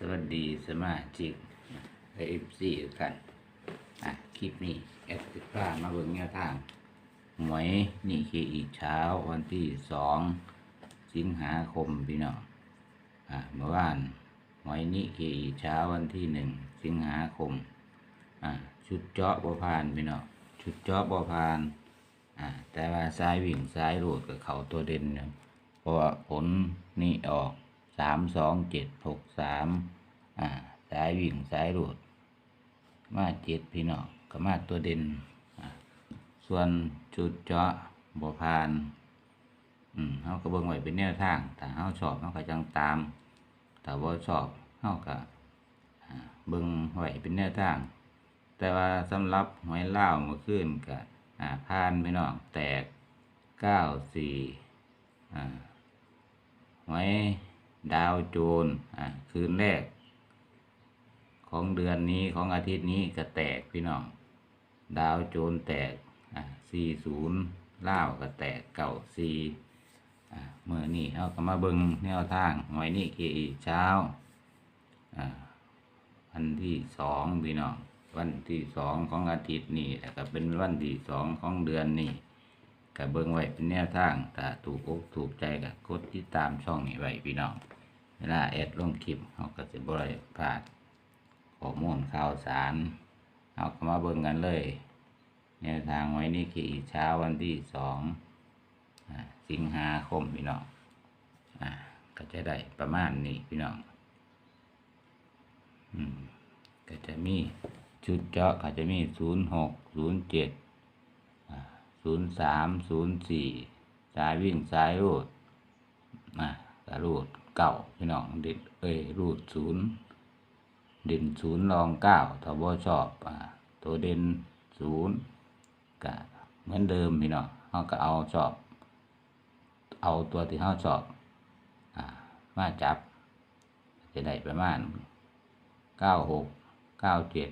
สวัสดีสมาชิกเอฟซีกท่านอะคลิปนี้แอดติดพามาเบิ่งแนวทางหวยนี่คืออีกเช้าวันที่สองสิงหาคมพี่น้องอะเมื่อวานหวยนี่คืออีกเช้าวันที่หนึ่งสิงหาคมอะชุดเจาะบ่ผ่านพี่น้องชุดเจาะบ่ผ่านอะแต่ว่าซ้ายวิ่งซ้ายรูดกับเขาตัวเด่นเนี่ยเพราะว่าผลนี่ออก สามสองเจ็ดหกสามอ่าสายวิ่งสายรูด มาเจ็ดพี่น้องก็มาตัวเด่นส่วนจุดเจาะบ่พาน อืมเขาก็เบิ่งไว้เป็นแนวทางถ้าเขาชอบเขาก็จังตามถ้าบ่ชอบเขาก็เบิ่งไว้เป็นแนวทาง แต่ว่าสำหรับหวยเล่าเมื่อคืนก็อ่าพานพี่น้องแตกเก้าสี่อ่าหวย ดาวโจรคืนแรก ของเดือนนี้ของอาทิตย์นี้ก็แตกพี่น้อง ดาวโจรแตกสี่ศูนย์ล่าวก็แตกเก่าสี่เมื่อนี้เขาก็มาเบิงแนวทางหวยนี่เกอีเช้าวันที่สองพี่น้อง วันที่สองของอาทิตย์นี้แล้วก็เป็นวันที่สองของเดือนนี้ก็เบิ่งไว้เป็นแนวทางถ้าถูกอกถูกใจก็กดติดตามช่องนี้ไว้พี่น้อง เวลาแอดลงคลิปเราก็จะบ่ได้พลาดข้อมูลข่าวสารเราก็มาเบิ่งกันเลยแนวทางไว้นี่คืออีกเช้าวันที่สองสิงหาคมพี่น้องอก็จะได้ประมาณนี้พี่น้องอก็จะมีชุดเจาะก็จะมีศูนย์หกศูนย์เจ็ดศูนย์สามศูนย์สี่สายวิ่งสายรูดนะสายรูด เก่าพี่น้องเด็ดเอ้ยรูดศูนย์เด่นศูนย์รองเก้าถ้าบ่ชอบอ่าตัวเด่นศูนย์ก็เหมือนเดิมพี่น้องเขาก็เอาชอบ เอาตัวที่เขาชอบอ่ามาจับ จะได้ประมาณเก้าหกเก้าเจ็ด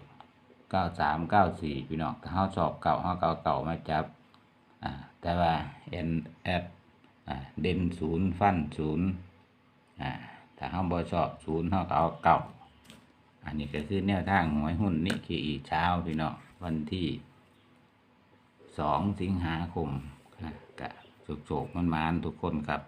เก้าสามเก้าสี่พี่น้องถ้าเขาชอบเก่าเขาเก็เอาเก่ามาจับอ่าแต่ว่า N F อ่าเด่นศูนย์ฟันศูนย์ อ่าถ้าเขาบอชอบศูนย์เขาก็เอาเก่าอันนี้ก็คือแนวทางหวยหุ้นนี่คืออีเช้าพี่น้องวันที่สองสิงหาคมนะกะโศกๆมันมานทุกคนครับ